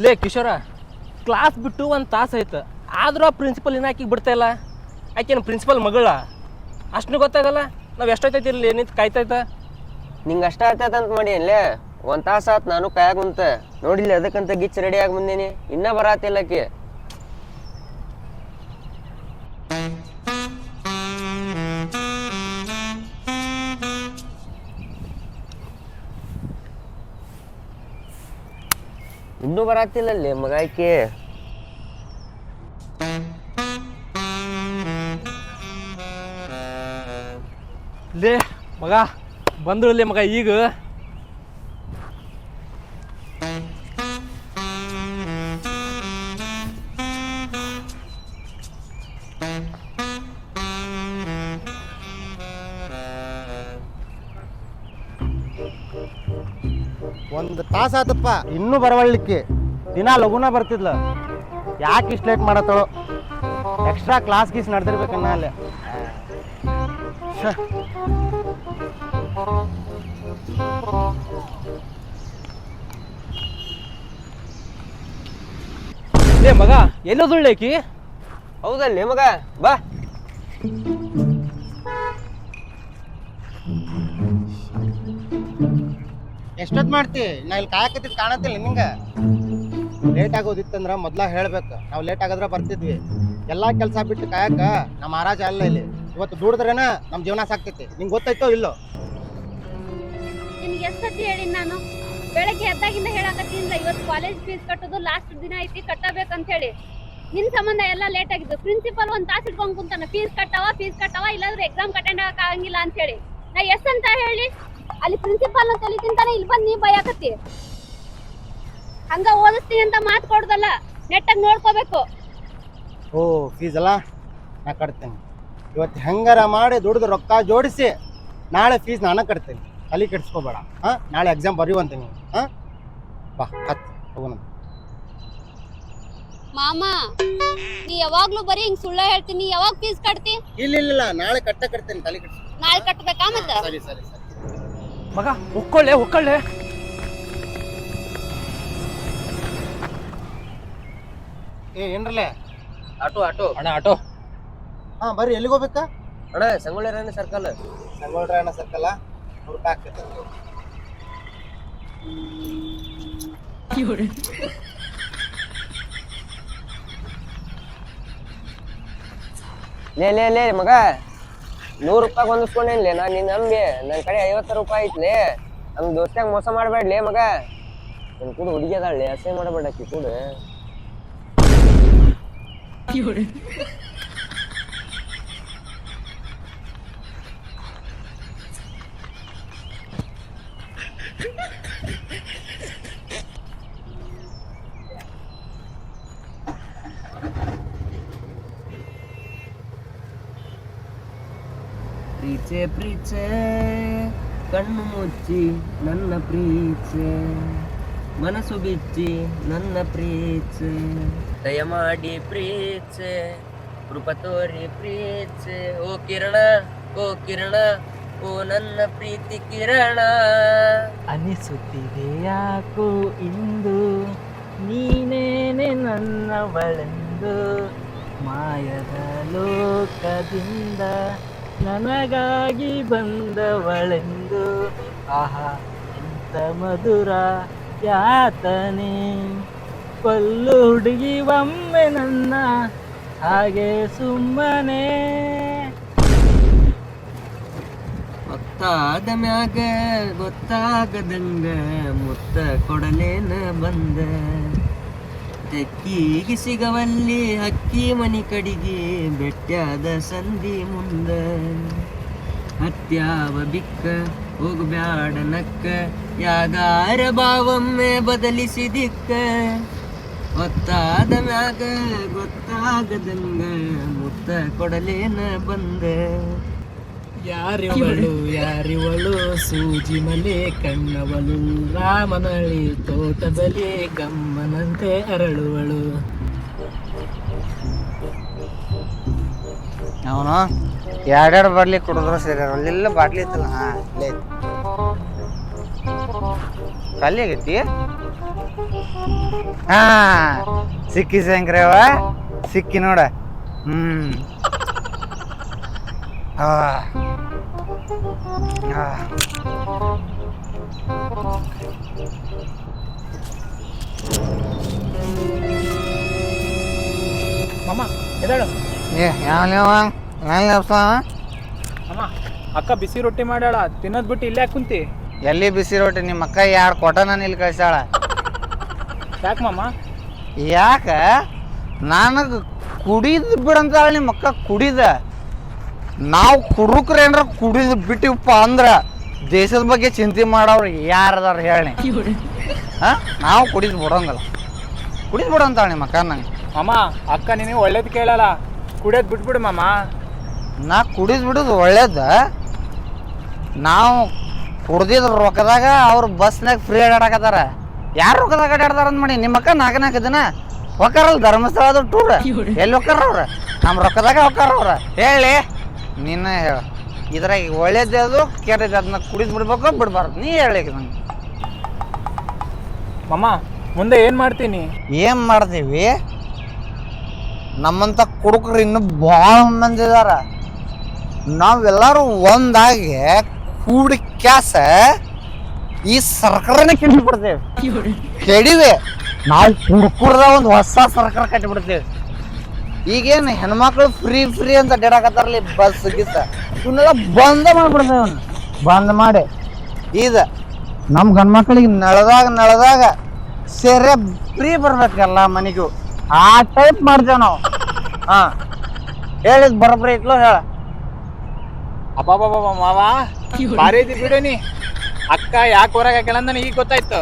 ಲೇ ಕಿಶೋರ ಕ್ಲಾಸ್ ಬಿಟ್ಟು ಒಂದು ತಾಸು ಆಯ್ತು. ಆದರೂ ಆ ಪ್ರಿನ್ಸಿಪಲ್ ಇನ್ನ ಬಿಡ್ತಾ ಇಲ್ಲ. ಆಕೆನ ಪ್ರಿನ್ಸಿಪಲ್ ಮಗಳ. ಅಷ್ಟು ಗೊತ್ತಾಗಲ್ಲ, ನಾವು ಎಷ್ಟೊತ್ತೈತಿ ಇಲ್ಲಿ ನಿಂತು ಕಾಯ್ತಾಯ್ತ ನಿಂಗೆ ಅಷ್ಟ ಆಯ್ತದ ಅಂತ ಮಾಡಿ ಅಲ್ಲೇ ಒಂದು ತಾಸು ಆತು, ನಾನು ಕಾಯಾಗ ಕುಂತ ನೋಡಿಲ್ಲ ಅದಕ್ಕಂತ ಗಿಚ್ ರೆಡಿ ಆಗಿ ಬಂದೀನಿ. ಇನ್ನ ಬರತ್ತಿಲ್ಲ ಆಕಿ. ಇನ್ನೂ ಬರಾತಿಲ್ಲ ಅಲ್ಲಿ ಮಗ ಆಕಿ. ಲೇ ಮಗ ಬಂದ್ರು ಮಗ ಈಗ. ಒಂದು ತಾಸು ಆತಪ್ಪ ಇನ್ನೂ ಬರವಳ್ಳಿಕ್ಕೆ ದಿನ ಲಘುನ ಬರ್ತಿದ್ಲ. ಯಾಕೆ ಇಷ್ಟು ಲೇಟ್ ಮಾಡತ್ತಳು? ಎಕ್ಸ್ಟ್ರಾ ಕ್ಲಾಸ್ ಗೀಸ್ ನಡೆದಿರ್ಬೇಕನ್ನ ಅಲ್ಲಿ. ಲೇ ಮಗ ಎಲ್ಲೋದುಳ್ಳೇಕಿ ಹೌದಲ್ಲೇ ಹೌದಲ್ಲಿ ಮಗ ಬಾ. ಎಷ್ಟೊತ್ತು ಮಾಡ್ತಿ? ನಾ ಇಲ್ಲಿ ಕಾಯಕತ್ತಿದ್ ಕಾಣತ್ತಿಲ್ಲ ನಿಂಗ ಲೇಟ್ ಆಗೋದಿತ್ತಂದ್ರ ಮೊದ್ಲ ಹೇಳ್ಬೇಕು. ನಾವು ಲೇಟ್ ಆಗದ್ರ ಬರ್ತಿದ್ವಿ. ಎಲ್ಲಾ ಕೆಲಸ ಬಿಟ್ಟು ಕಾಯಕ ನಮ್ಮ ಮಹಾರಾಜ ಅಲ್ಲ ಇಲ್ಲಿ. ಇವತ್ತು ದುಡಿದ್ರೇನ ನಮ್ಮ ಜೀವನ ಸಾಕ್ತೈತಿ. ನಿಂಗೆ ಗೊತ್ತಾಯ್ತೋ ಇಲ್ಲೋ? ನಿಮ್ಗೆ ಎಷ್ಟೊತ್ತಿ ಹೇಳಿ ನಾನು? ಬೆಳಗ್ಗೆ ಎದ್ದಾಗಿಂದ ಹೇಳಕತ್ತಿನಿಲ್ಲ ಇವತ್ತು ಕಾಲೇಜ್ ಫೀಸ್ ಕಟ್ಟೋದು ಲಾಸ್ಟ್ ದಿನ ಐತಿ ಕಟ್ಟಬೇಕಂತ ಹೇಳಿ ನಿನ್ ಸಂಬಂಧ ಎಲ್ಲ ಲೇಟ್ ಆಗಿದ್ದು. ಪ್ರಿನ್ಸಿಪಲ್ ಒಂದ್ ತಾಸು ಇಟ್ಕೊಂಡ್ ಕುಂತಾನ. ಫೀಸ್ ಕಟ್ಟವ ಫೀಸ್ ಕಟ್ಟವ, ಇಲ್ಲಾಂದ್ರೆ ಎಕ್ಸಾಮ್ ಅಟೆಂಡ್ ಆಗಂಗಿಲ್ಲ ಅಂತ ಹೇಳಿ. ನಾ ಎಷ್ಟಂತ ಹೇಳಿ. ಅಲ್ಲಿ ಪ್ರಿನ್ಸಿಪಾಲ್ ಅಂತ ಇಲ್ಲಿ ಬಂದು ನೀ ಬೈಯಾಕತ್ತಿ. ಹಂಗ ಓದಿಸ್ತೀನಿ ಅಂತ ಮಾತು ಕೊಡ್ದಲ್ಲ ನೆಟ್ಟಾಗಿ ನೋಡ್ಕೋಬೇಕು. ಓ ಫೀಸ್ ಅಲ್ಲ? ನಾ ಕಟ್ತೇನೆ. ಇವತ್ತು ಹೆಂಗಾರ ಮಾಡಿ ದುಡ್ದು ರೊಕ್ಕ ಜೋಡಿಸಿ ನಾಳೆ ಫೀಸ್ ನಾನು ಕಟ್ತೇನೆ. ತಲೆ ಕೆಡಿಸ್ಕೋಬೇಡ. ಹಾಂ? ನಾಳೆ ಎಕ್ಸಾಮ್ ಬರೆಯುವಂತೆ ನೀವು ಹಾಂ? ಬಾ ಹತ್ತು ಹೋಗೋಣ ಮಾಮ ನೀ ಯಾವಾಗ್ಲೂ ಬರೀ ಹಿಂಗ್ ಸುಳ್ಳ ಹೇಳ್ತೀನಿ ಯಾವಾಗ ಫೀಸ್ ಕಟ್ತಿ? ಇಲ್ಲ ಇಲ್ಲ ಇಲ್ಲ. ನಾಳೆ ಕಟ್ಟ ಕಟ್ತೇನೆ ತಲೆ ಕೆಡಿಸ್ಕೊ. ನಾಳೆ ಕಟ್ಟಬೇಕಾ ಮತ್ತೆ? ಸರಿ ಸರಿ ಸರಿ. ಮಗ ಒಕ್ಕೊಳ್ಳೆ ಒಕ್ಕೊಳ್ಳೆ ಏ ಏನ್ರಲ್ಲೇ? Auto auto. ಅಣ್ಣ ಆಟೋ. ಹಾ ಬರ್ರಿ ಎಲ್ಲಿಗೆ ಹೋಗ್ಬೇಕಾ? ಅಣ್ಣ ಸಂಗೊಳ್ಳಿ ಸರ್ಕಲ್ ಸಂಗೊಳ್ಳಿ ರಾಯಣ್ಣ ಸರ್ಕಲ್ ರೂಪಾಯಿ ಆಗ್ತೈತೆ ಲೇ ಲೇ ಲೇ ಮಗ. ನೂರು ರೂಪಾಯಿ ಹೊಂದಿಸ್ಕೊಂಡೇನ್ಲೇ ನಾನು ನಿನ್ನ ನಂಬಿ ನನ್ನ ಕಡೆ ಐವತ್ತು ರೂಪಾಯಿ ಐತ್ಲೇ. ನಮ್ಮ ದೋಸ್ತಾಗ ಮೋಸ ಮಾಡಬೇಡ್ಲೇ ಮಗ. ನನ್ನ ಕೂಡ ಹುಡುಗಿ ಅದಾಳೆ ಮಾಡಬೇಡ ಆಕಿ ಕೂಡ. ಪ್ರೀಚೆ ಪ್ರೀಚೆ. ಕಣ್ಣು ಮುಚ್ಚಿ ನನ್ನ ಪ್ರೀಚೆ. ಮನಸ್ಸು ಬಿಚ್ಚಿ ನನ್ನ ಪ್ರೀಚೆ. ದಯಮಾಡಿ ಪ್ರೀಚೆ, ಕೃಪ ತೋರಿ ಪ್ರೀಚೆ. ಓ ಕಿರಣ ಓ ಕಿರಣ, ಓ ನನ್ನ ಪ್ರೀತಿ ಕಿರಣ. ಅನಿಸುತ್ತಿದೆ ಯಾಕೋ ಇಂದು? ನೀನೇನೆ ನನ್ನವಳೆಂದು? ಮಾಯದ ಲೋಕದಿಂದ ನನಗಾಗಿ ಬಂದವಳೆಂದು. ಆಹಾ, ಎಂತ ಮಧುರ ಯಾತನೆ. ಕೊಲ್ಲು ಹುಡುಗಿ ಒಮ್ಮೆ ನನ್ನ ಹಾಗೆ ಸುಮ್ಮನೆ. ಗೊತ್ತಾದ ಮ್ಯಾಗ, ಗೊತ್ತಾಗದಂಗ ಮುತ್ತ ಕೊಡಲೇನ ಬಂದ. ತೆಕ್ಕಿಗೆ ಸಿಗವಲ್ಲಿ ಹಕ್ಕಿ ಮನಿ ಕಡಿಗೆ ಬೆಟ್ಟದ ಸಂಧಿ ಮುಂದ. ಹತ್ಯಾವ ಬಿಕ್ಕ, ಹೋಗಬ್ಯಾಡ ನಕ್ಕ, ಯಾಗಾರ ಬಾವೊಮ್ಮೆ ಬದಲಿಸಿ ದಿಕ್ಕ. ಗೊತ್ತಾದ ಮ್ಯಾಗ, ಗೊತ್ತಾಗದಂಗ ಮುತ್ತ ಕೊಡಲೇನ ಬಂದ. ಯಾರಿವಳು ಯಾರಿವಳು? ಸೂಜಿ ಮಲೆ, ಕಣ್ಣವಳು. ರಾಮನಳಿ ತೋಟದಲ್ಲಿ ಗಮ್ಮನಂತೆ ಅರಳುವಳು. ಅವನು? ಎರಡೆರಡು ಬಾಟ್ಲಿ ಕುಡಿದ್ರು ಸರಿ ಅಲ್ಲೆಲ್ಲ ಬಾಟ್ಲಿ ಇತ್ತಲ್ಲ, ಹಾಂ, ಇಲ್ಲೇ ಖಾಲಿ ಆಗೈತಿ ಹಾ, ಸಿಕ್ಕಿ ಶಂಕ್ರವ ಸಿಕ್ಕಿ ನೋಡ. ಹ್ಮ್. ಹಾ. ಮಾಮ ಏ ಯಾವ ಅಮ್ಮ ಅಕ್ಕ ಬಿಸಿ ರೊಟ್ಟಿ ಮಾಡ್ಯಾಳ ತಿನ್ನೋದ್ ಬಿಟ್ಟು ಇಲ್ಲೇ ಕುಂತಿ. ಎಲ್ಲಿ ಬಿಸಿ ರೊಟ್ಟಿ? ನಿಮ್ಮ ಅಕ್ಕ ಯಾರು ನಾನು ಇಲ್ಲಿ ಕಳ್ಸಾಳ ಯಾಕೆ ಮಾಮ? ಯಾಕ? ನನಗೆ ಕುಡಿದ್ ಬಿಡಂತಾಳ ನಿಮ್ಮ ಅಕ್ಕ ಕುಡಿದ. ನಾವು ಕುಡುಕ್ರ ಏನ್ರ ಕುಡಿದ್ ಬಿಟ್ಟಿವಪ್ಪ ಅಂದ್ರ ದೇಶದ ಬಗ್ಗೆ ಚಿಂತೆ ಮಾಡೋರು ಯಾರದಾರ ಹೇಳಿ ಹಾ? ನಾವು ಕುಡಿದ್ ಬಿಡೋಂಗಲ್ಲ. ಕುಡಿದ್ ಬಿಡಂತಾಳೆ ನಿಮ್ಮ ಅಕ್ಕ ನಂಗೆ. ಮಾಮ ಅಕ್ಕ ನಿನಗೆ ಒಳ್ಳೇದು ಕೇಳಲ್ಲ. ಕುಡಿಯೋದು ಬಿಟ್ಬಿಡು ಮಾಮ. ನಾ ಕುಡಿದ್ ಬಿಡೋದು ಒಳ್ಳೇದ. ನಾವು ಕುಡ್ದಿದ್ ರೊಕ್ಕದಾಗ ಅವ್ರು ಬಸ್ನಾಗ ಫ್ರೀ ಅಡ್ಯಾಡಕತ್ತಾರ ಯಾರು ರೊಕ್ಕದಾಗ ಅಡ್ಯಾಡ್ತಾರ ಅಂದ್ ಮಾಡಿ ನಿಮ್ಮ ಅಕ್ಕ ನಾಲ್ಕು ನಾಲ್ಕು ದಿನ ಹೊಕ್ಕಾರಲ್ಲ ಧರ್ಮಸ್ಥಳದ ಟೂರ್. ಎಲ್ಲಿ ಹೊಕ್ಕಾರ ಅವ್ರ? ನಮ್ಮ ರೊಕ್ಕದಾಗ ಹೊಕ್ಕಾರ ಅವ್ರ. ಹೇಳಿ. ನಿನ್ನ ಹೇಳ. ಇದ್ರಾಗ ಒಳ್ಳೇದು ಅದು ಕೆಟ್ಟದ್ದು ಅದನ್ನ ಕುಡಿದ್ ಬಿಡ್ಬೇಕು ಬಿಡ್ಬಾರ್ದು. ನೀ ಹೇಳಿ ನಂಗೆ. ಮಮ್ಮ ಮುಂದೆ ಏನ್ ಮಾಡ್ತೀನಿ? ಏನ್ ಮಾಡ್ತೀವಿ? ನಮ್ಮಂತ ಕುಡುಕರು ಇನ್ನು ಭಾಳ ಮಂದಿ ಇದಾರ. ನಾವೆಲ್ಲರೂ ಒಂದಾಗಿ ಕೂಡಿ ಕ್ಯಾಸ ಈ ಸರ್ಕಾರನೇ ಕೆಡಿಬಿಡ್ತೇವೆ ಕೆಡಿವೆ. ನಾವು ಕುಡ್ಕುರ್ದ ಒಂದು ಹೊಸ ಸರ್ಕಾರ ಕಟ್ಟಿಬಿಡ್ತೇವೆ ಈಗೇನು ಹೆಣ್ಮಕ್ಳು ಫ್ರೀ ಫ್ರೀ ಅಂತ ಗಿಡಕತ್ತಾರಲ್ಲಿ ಬಸ್, ಗಿಸ್. ಇವನ್ನೆಲ್ಲ ಬಂದ ಮಾಡ್ಬಿಡ್ತೇವೆ ಅವನು ಬಂದ್ ಮಾಡಿ. ಇದ ನಮ್ಮ ಗಂಡ್ಮಕ್ಳಿಗೆ ನಳದಾಗ ನಳದಾಗ ಸೇರೆ ಫ್ರೀ ಬರ್ಬೇಕಲ್ಲ ಮನೆಗೂ. ಆ ಟೈಪ್ ಮಾಡ್ತೇವೆ ನಾವು. ಹಾ. ಹೇಳಿದ್ ಬರೋಬ್ರಿ ಇಟ್ಲೋ ಹೇಳ. ಅಬ್ಬಾಬಾಬಾ ಮಾವ. ಭಾರಿ ಐತಿ ಬಿಡು ಅಕ್ಕ ಯಾಕೆ ಹೊರಗೆ ಹಾಕಲ್ಲ ಈಗ ಗೊತ್ತಾಯ್ತು.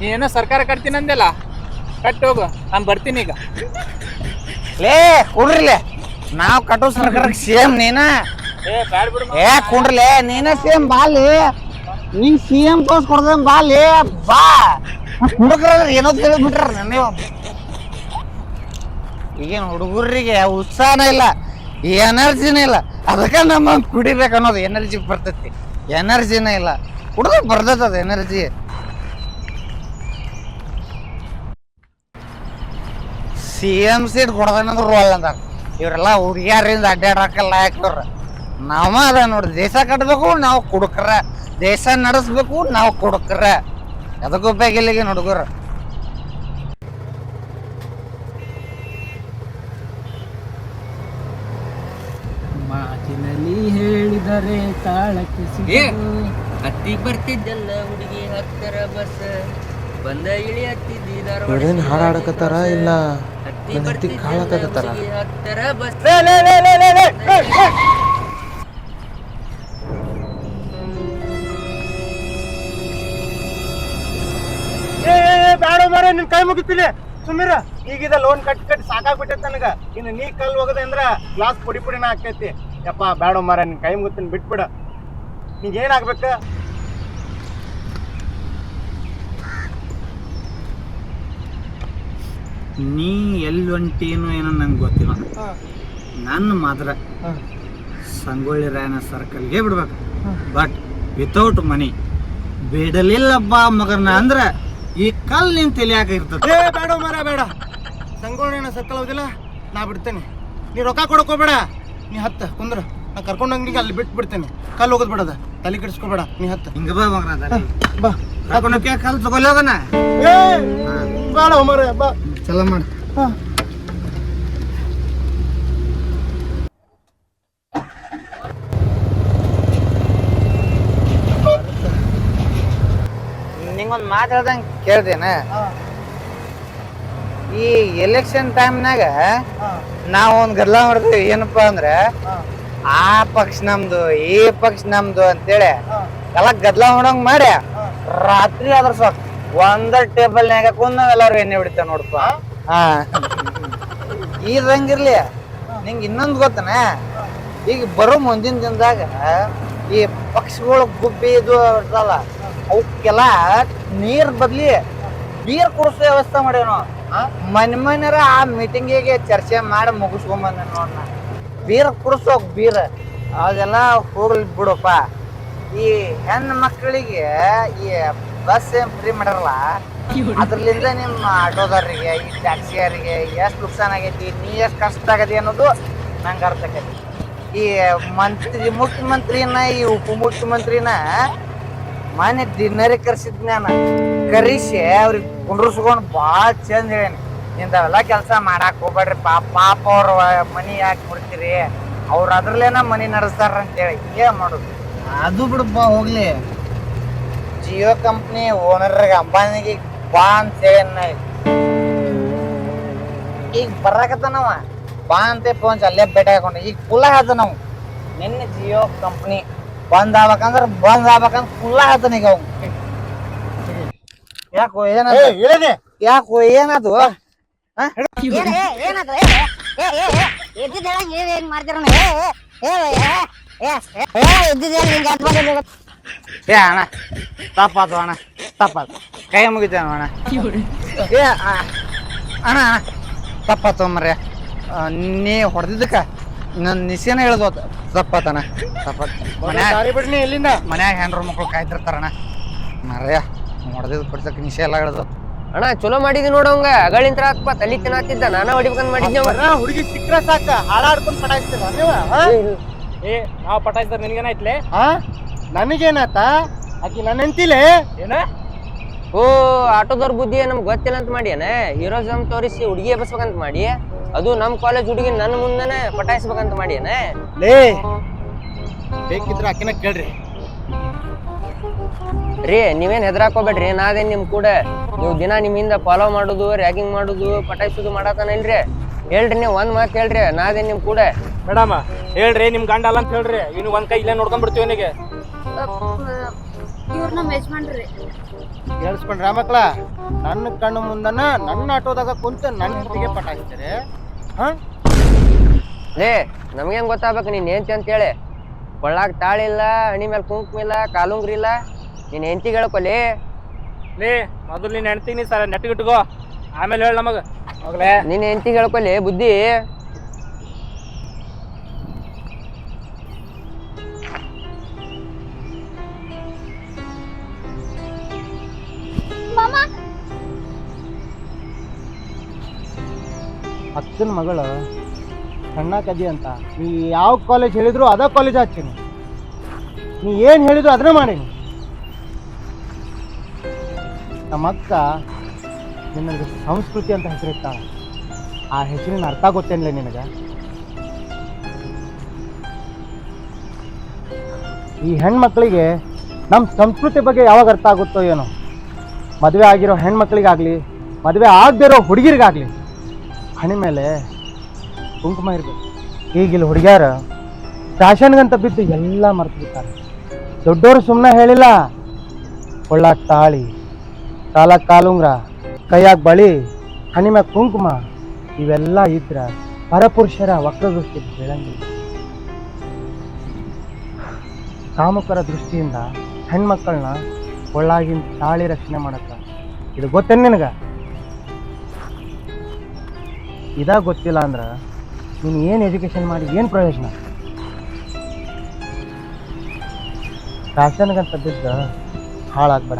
ನೀ ಏನೋ ಸರ್ಕಾರ ಕಟ್ತೀನಿ ಅಂದೆಲ್ಲ ಕಟ್ಟೋಗು ನಾನು ಬರ್ತೀನಿ ಈಗ. ಲೇ ಕುಡ್ರಿಲೆ. ನಾವು ಕಟ್ಟೋ ಸರ್ಕಾರಕ್ಕೆ ಸೇಮ್ ನೀನ. ಏ ಕುಡ್ರಿಲೆ ನೀನ ಸೇಮ್ ಬಾಲಿ. ನೀ ಸಿ ಎಂ ಪೋಸ್ಟ್ ಕೊಡ್ದ ಬಾಲಿ. ಬಾ. ಹುಡುಗರ ಏನೋ ತಿಳಿದ್ಬಿಟ್ರ ನೀವು ಈಗೇನು ಹುಡುಗರಿಗೆ ಉತ್ಸಾಹನ ಇಲ್ಲ ಎನರ್ಜಿನ ಇಲ್ಲ. ಅದಕ್ಕೆ ನಮ್ಮ ಕುಡಿಬೇಕು ಅನ್ನೋದು ಎನರ್ಜಿ ಬರ್ತೈತಿ. ಎನರ್ಜಿನ ಇಲ್ಲ. ಕುಡ್ದು ಬರ್ತೈತೆ ಅದು ಎನರ್ಜಿ. ಸಿ ಎಂ ಸೀಟ್ ಕೊಡ್ದೇನಂದ್ರೆ ರೋಲ್ ಅಂತಾರ ಇವರೆಲ್ಲ ಹುಡುಗಿಯರಿಂದ ಅಡ್ಡಾಡಕ್ಕೆ ಲಾಯಕವ್ರ ನಾವ ಅದ ನೋಡ್ರಿ ದೇಶ ಕಟ್ಟಬೇಕು ನಾವು ಕುಡುಕ್ರ. ದೇಶ ನಡೆಸ್ಬೇಕು ನಾವು ಕುಡುಕ್ರ. ಅದಕ್ಕೂ ಬೇಕಿಲ್ಲಿಗೆ ಹುಡುಗರು. ಮಾತಿನಲ್ಲಿ ಹೇಳಿದರೆ ತಾಳಕ್ಕೆ ಹತ್ತಿ ಬರ್ತಿದ್ದಲ್ಲ ಹುಡುಗಿ ಹತ್ತರ ಬಸ್. ಬಂದ ಇಳಿ ಹತ್ತಿದ್ದಿ ಹಾಡಾಡಕತ್ತಾರ ಹಾಡ್ ಇಲ್ಲ? ನನ್ ಹತ್ತಿ ಕಾಳಾಕತ್ತಾರ ಹತ್ತರ ಬಸ್ ಏ ಬೇಡ ಮಾರ ನಿನ್ ಕೈ ಮುಗಿತೀನಿ. ಸುಮ್ಮಿರ ಈಗಿದ ಲೋನ್ ಕಟ್ ಕಟ್ಟಿ ಸಾಕಾಗ್ಬಿಟ್ಟೈತೆ ನನಗ. ಇನ್ನು ನೀ ಕಲ್ ಹೋಗದೆ ಅಂದ್ರ ಗ್ಲಾಸ್ ಪುಡಿ ಪುಡಿನ ಆಕೈತಿ ಯಪ್ಪ ಬೇಡ ಮಾರ ನಿನ್ ಕೈ ಮುಗಿತೀನಿ ಬಿಟ್ಬಿಡ. ನಿಂಗೆ ನೀ ಎಲ್ಲಿ ಹೊಂಟೀನು ಏನೋ ನಂಗೆ ಗೊತ್ತಿಲ್ಲ. ನನ್ನ ಮಾತ್ರ ಸಂಗೊಳ್ಳಿ ರಾಯನ ಸರ್ಕಲ್ಗೆ ಬಿಡ್ಬೇಕು. ಬಟ್ ವಿತೌಟ್ ಮನಿ ಬಿಡಲಿಲ್ಲಪ್ಪ ಮಗನ ಅಂದ್ರೆ ಈ ಕಲ್ ನಿನ್ ತಿಳಿಯಾಕ ಇರ್ತದೆ. ಬೇಡ ಮರ ಬೇಡ. ಸಂಗೋಳನ ಸರ್ಕಲ್ ಹೋದಿಲ್ಲ? ನಾ ಬಿಡ್ತೇನೆ. ನೀ ರೊಕ್ಕ ಕೊಡಕ್ ಹೋಗ್ಬೇಡ. ನೀ ಹತ್ತ ಕುಂದ್ರ. ನಾ ಕರ್ಕೊಂಡಂಗ ಅಲ್ಲಿ ಬಿಟ್ಟು ಬಿಡ್ತೇನೆ. ಕಲ್ ಹೋಗೋದ್ ಬಿಡದ. ತಲೆ ಕೆಡಿಸ್ಕೋಬೇಡ ನೀ ಹತ್ತ. ಹಿಂಗ ಬಾ ಮಗನ ಬಾ. ಕರ್ಕೊಂಡು ಕಲ್ ತಗೊಳ್ಳೋದನ ಏ ಬಾ ಮಾರ ಬಾ. ಚಲೋ ಮಾಡಿ. ನಿಂಗೊಂದು ಮಾತು ಹೇಳ್ದಂಗೆ ಕೇಳ್ದೇನ? ಈ ಎಲೆಕ್ಷನ್ ಟೈಮ್ನಾಗ ನಾವು ಒಂದು ಗದ್ದಲ ಮಾಡ್ತೀವಿ ಏನಪ್ಪಾ ಅಂದ್ರೆ ಆ ಪಕ್ಷ ನಮ್ದು ಈ ಪಕ್ಷ ನಮ್ದು ಅಂತೇಳಿ ಎಲ್ಲ ಗದ್ದಲ ಮಾಡಂಗ್ ಮಾಡಿ ರಾತ್ರಿ ಅದ್ರ ಸಾಕು. ಒಂದ ಟೇಬಲ್ನ್ಯಾಗ ಕುಂದ್ ಕುಂದ ಎಲ್ಲಾರು ಎಣ್ಣೆ ಹೊಡಿತಾವ ನೋಡಪ್ಪ ಹಾ? ಇದಂಗಿರ್ಲಿ ನಿಂಗೆ ಇನ್ನೊಂದು ಗೊತ್ತನ? ಈಗ ಬರೋ ಮುಂದಿನ ದಿನದಾಗ ಈ ಪಕ್ಷಿಗಳು ಗುಬ್ಬಿ ಇದು ಇರ್ತಲ್ಲ ಅವಕ್ಕೆಲ್ಲ ನೀರ್ ಬದ್ಲಿ ಬೀರ್ ಕುಡಿಸೋ ವ್ಯವಸ್ಥೆ ಮಾಡ್ಯಾವ ಮನೆ ಮನೆಯರ ಆ ಮೀಟಿಂಗಿಗೆ ಚರ್ಚೆ ಮಾಡಿ ಮುಗಿಸ್ಕೊಂಬಂದ ನೋಡ್ನ ಬೀರ್ ಕುಡಿಸೋಕ್ ಬೀರ್ ಅದೆಲ್ಲ ಹೋಗ್ಲಿ ಬಿಡಪ್ಪ. ಈ ಹೆಣ್ಣು ಮಕ್ಕಳಿಗೆ ಈ ಬಸ್ ಏನ್ ಫ್ರೀ ಮಾಡಲ್ಲ. ಅದ್ರಲಿಂದ ನಿಮ್ಮ ಆಟೋದವ್ರಿಗೆ, ಈ ಟ್ಯಾಕ್ಸಿಯರಿಗೆ ಎಷ್ಟು ನುಕ್ಸಾನ್ ಆಗೈತಿ, ನೀ ಎಷ್ಟು ಕಷ್ಟ ಆಗತಿ ಅನ್ನೋದು ನಂಗೆ ಅರ್ಥ ಆಕೈತಿ ಈ ಮಂತ್ರಿ, ಮುಖ್ಯಮಂತ್ರಿನ, ಈ ಉಪಮುಖ್ಯಮಂತ್ರಿನ ಮನೆ ಡಿನ್ನರಿಗೆ ಕರ್ಸಿದ್ ನಾನು ಕರಿಸಿ ಅವ್ರಿಗೆ ಕುಂಡ್ರಸ್ಕೊಂಡು ಭಾಳ ಚಂದ ಹೇಳೇನಿ ಇಂಥವೆಲ್ಲ ಕೆಲಸ ಮಾಡಾಕ್ ಹೋಗ್ಬೇಡ್ರಿ, ಪಾಪ ಪಾಪ ಅವ್ರ ಮನಿ ಯಾಕೆ ಕೊಡ್ತೀರಿ ಅವ್ರು ಅದ್ರಲ್ಲೇನ ಮನಿ ನಡೆಸ್ತಾರ ಅಂತೇಳಿ ಏನ್ ಮಾಡೋದು? ಅದು ಬಿಡಪ್ಪ, ಹೋಗ್ಲಿ. ಜಿಯೋ ಕಂಪ್ನಿ ಓನರ್ಗೆ ಅಂಬಾನಿಗೆ ಬಾ ಅಂತ ಹೇಳಿ ಈಗ ಬರಾಕತ್ತಾನವ ಬಾ ಅಂತ ಫೋನ್ ಅಲ್ಲೇ ಭೇಟಿ ಹಾಕೊಂಡು ಈಗ ಫುಲ್ಲ ಹಾದ ನಾವು ನಿನ್ನೆ ಜಿಯೋ ಕಂಪ್ನಿ ಬಂದ್ ಆಗ್ಬೇಕಂದ್ರ ಬಂದ್ ಆಗ್ಬೇಕಂದ್ರ ಫುಲ್ಲ ಹಾತಾನ ಈಗ ಅವ್ ಯಾಕೋ ಏನಾದ ಯಾಕೋ ಏನಾದು ಏ ಅಣ್ಣ ತಪ್ಪಾತು ಅಣ್ಣ ತಪ್ಪಾತು. ಕೈ ಮುಗಿತೇನೆ ಅಣ್ಣ. ಏ ಆ, ಅಣ್ಣ ಅಣ್ಣ ತಪ್ಪಾತು ಮರ್ಯ ನೀ ಹೊಡೆದಿದ್ದಕ್ಕ ನನ್ನ ನಿಶೇನ ಹೇಳ್ದು ತಪ್ಪಾತಣ ತಪ್ಪಾತು. ಎಲ್ಲಿಂದ ದಾರಿ ಬಿಡ್ನಿ ಇಲ್ಲಿಂದ. ಮನ್ಯಾಗ ಹೆಣ್ರು ಮಕ್ಕಳು ಕಾಯ್ತಿರ್ತಾರಣ ಮರ್ಯ ಹೊಡೆದಿದ್ದು ಪಡ್ಸಕ್ಕೆ ನಿಶೆ ಎಲ್ಲ ಹೇಳ್ದು ಅಣ್ಣ ಚಲೋ ಮಾಡಿದಿ ನೋಡೋಂಗ ಅಗಳಿಂತ್ರ ಹಾಕ್ಪ ತಲಿ ತಿನ್ನಾತಿದ್ದ. ನಾನ ಹೊಡಿಬೇಕಂತ ಮಾಡಿದ್ನವ ಹುಡುಗಿ ಸಿಕ್ಕರೆ ಸಾಕ. ಹಾಡಾಡ್ಕೊಂಡು ಪಟಾಯಿಸ್ತೀರ ಏ ನಾವ್ ಏ ನಾವು ಪಟಾಯಿಸ್ತಾರೆ ನಿನಗೇನಾಯ್ತಲೇ? ಹಾ ನನಗೇನಾತ? ಆಕಿ ನನ್ನ ಹೆಂತಿಲೆ ಏನ? ಓ ಆಟೋದವ್ರ ಬುದ್ಧಿ ನಮ್ಗೆ ಗೊತ್ತಿಲ್ಲ ಅಂತ ಮಾಡ್ಯಾನ ಹೀರೋಸಮ್ ತೋರಿಸಿ ಹುಡುಗಿ ಎಬ್ಬಿಸ್ಬೇಕಂತ ಮಾಡಿ ಅದು ನಮ್ ಕಾಲೇಜ್ ಹುಡುಗಿ ನನ್ನ ಮುಂದೆನೆ ಪಟಾಯಿಸ್ಬೇಕಂತ ಮಾಡಿ ಲೇ ಬೇಕಿದ್ರೆ ಆಕಿನ ಕೇಳ್ರಿ. ರೀ ನೀವೇನ್ ಹೆದರಾಕೋಬೇಡ್ರಿ ನಾದೇನ್ ನಿಮ್ ಕೂಡ ನೀವು ದಿನ ನಿಮ್ಮಿಂದ ಫಾಲೋ ಮಾಡುದು ರ್ಯಾಗಿಂಗ್ ಮಾಡುದು ಪಟಾಯಿಸೋದು ಮಾಡತಾನ ಇಲ್ರಿ? ಹೇಳ್ರಿ ನೀವು ಒಂದ್ ಮಾತು ಹೇಳ್ರಿ ನಾದೇನ್ ನಿಮ್ ಕೂಡ? ಮೇಡಮ್ ಹೇಳ್ರಿ ನಿಮ್ ಗಂಡ ಅಲ್ಲ ಅಂತ ಹೇಳ್ರಿ ಇನ್ನು ಒಂದ್ ಕೈ ಇಲ್ಲೇ ನೋಡ್ಕೊಂಡ್ಬಿಡ್ತೀವಿ ಅವನಿಗೆ ಇವ್ರ ನಮ್ಮ ಯಜಮಾನ್ರಿ ಕೇಳಿಸ್ಕೊಂಡ್ರ ಮಕ್ಳ ನನ್ನ ಕಣ್ಣು ಮುಂದನ ನನ್ನ ಆಟೋದಾಗ ಕುಂತ ನನ್ನ ಜೊತೆಗೆ ಪಟಾಯಿಸ್ತಾರೆ ಹಾ? ಲೇ ನಮ್ಗೇನ್ ಗೊತ್ತಾಗ್ಬೇಕು ನೀನ್ ಹೆಂಡ್ತಿ ಅಂತ ಹೇಳಿ. ಕೊಳ್ಳಾಗ ತಾಳಿಲ್ಲ ಹಣಿ ಮೇಲೆ ಕುಂಕುಮ ಇಲ್ಲ ಕಾಲುಂಗ್ರಿ ಇಲ್ಲ. ನೀನ್ ಹೆಂಡತಿ ಹೇಳ್ಕೊಲಿ ಲೇ. ಮೊದಲು ನೀನ್ ಹೆಣ್ತೀನಿ ಸರ್ ನೆಟ್ಟಿಗಿಟ್ಕೋ ಆಮೇಲೆ ಹೇಳ ನಮಗ. ಹೋಗ್ಲೇ. ನಿನ್ ಹೆಂಡ್ತಿ ಹೇಳ್ಕೊಲಿ ಬುದ್ಧಿ. ಅಕ್ಕನ ಮಗಳು ಸಣ್ಣ ಕದಿ ಅಂತ. ನೀ ಯಾವ ಕಾಲೇಜ್ ಹೇಳಿದ್ರು ಅದ ಕಾಲೇಜ್ ಹಾಕ್ತೀನಿ. ನೀ ಏನು ಹೇಳಿದ್ರು ಅದನ್ನ ಮಾಡೀನಿ. ನಮ್ಮ ಅಕ್ಕ ನಿನಗೆ ಸಂಸ್ಕೃತಿ ಅಂತ ಹೆಸರಿರ್ತಾಳೆ ಆ ಹೆಸರಿನ ಅರ್ಥ ಗೊತ್ತೇನಿಲ್ಲ ನಿನಗೆ? ಈ ಹೆಣ್ಮಕ್ಳಿಗೆ ನಮ್ಮ ಸಂಸ್ಕೃತಿ ಬಗ್ಗೆ ಯಾವಾಗ ಅರ್ಥ ಆಗುತ್ತೋ ಏನೋ? ಮದುವೆ ಆಗಿರೋ ಹೆಣ್ಮಕ್ಳಿಗಾಗ್ಲಿ, ಮದುವೆ ಆಗದಿರೋ ಹುಡುಗಿರಿಗಾಗ್ಲಿ. ಹಣೆ ಮೇಲೆ ಕುಂಕುಮ ಇರಬೇಕು. ಈಗ ಇಲ್ಲಿ ಹುಡುಗ್ಯಾರ ಫ್ಯಾಷನ್ಗಂತ ಬಿದ್ದು ಎಲ್ಲ ಮರ್ತು ಬಿಡ್ತಾರೆ. ದೊಡ್ಡವರು ಸುಮ್ಮನೆ ಹೇಳಿಲ್ಲ ಕೊಳ್ಳಾಗ ತಾಳಿ ಕಾಲಾಗ ಕಾಲುಂಗ್ರ, ಕೈಯಾಗ ಬಳಿ, ಹಣೆ ಮ್ಯಾಗ ಕುಂಕುಮ, ಇವೆಲ್ಲ ಇದ್ರ ಪರಪುರುಷರ ವಕ್ರದೃಷ್ಟಿ ಬೆಳಂಗಿಲ್ಲ. ಕಾಮುಕರ ದೃಷ್ಟಿಯಿಂದ ಹೆಣ್ಮಕ್ಕಳನ್ನ ಒಳ್ಳಾಗಿನ ತಾಳಿ ರಕ್ಷಣೆ ಮಾಡತ್ತ. ಇದು ಗೊತ್ತೇನು ನಿನಗೆ? ಇದಾಗ ಗೊತ್ತಿಲ್ಲ ಅಂದ್ರೆ ನೀನು ಏನು ಎಜುಕೇಷನ್ ಮಾಡಿ ಏನು ಪ್ರಯೋಜನ? ಫ್ಯಾಷನ್ಗಂತ ಬಿದ್ದ ಹಾಳಾಗ್ಬೇಡ.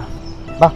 ಬಾ.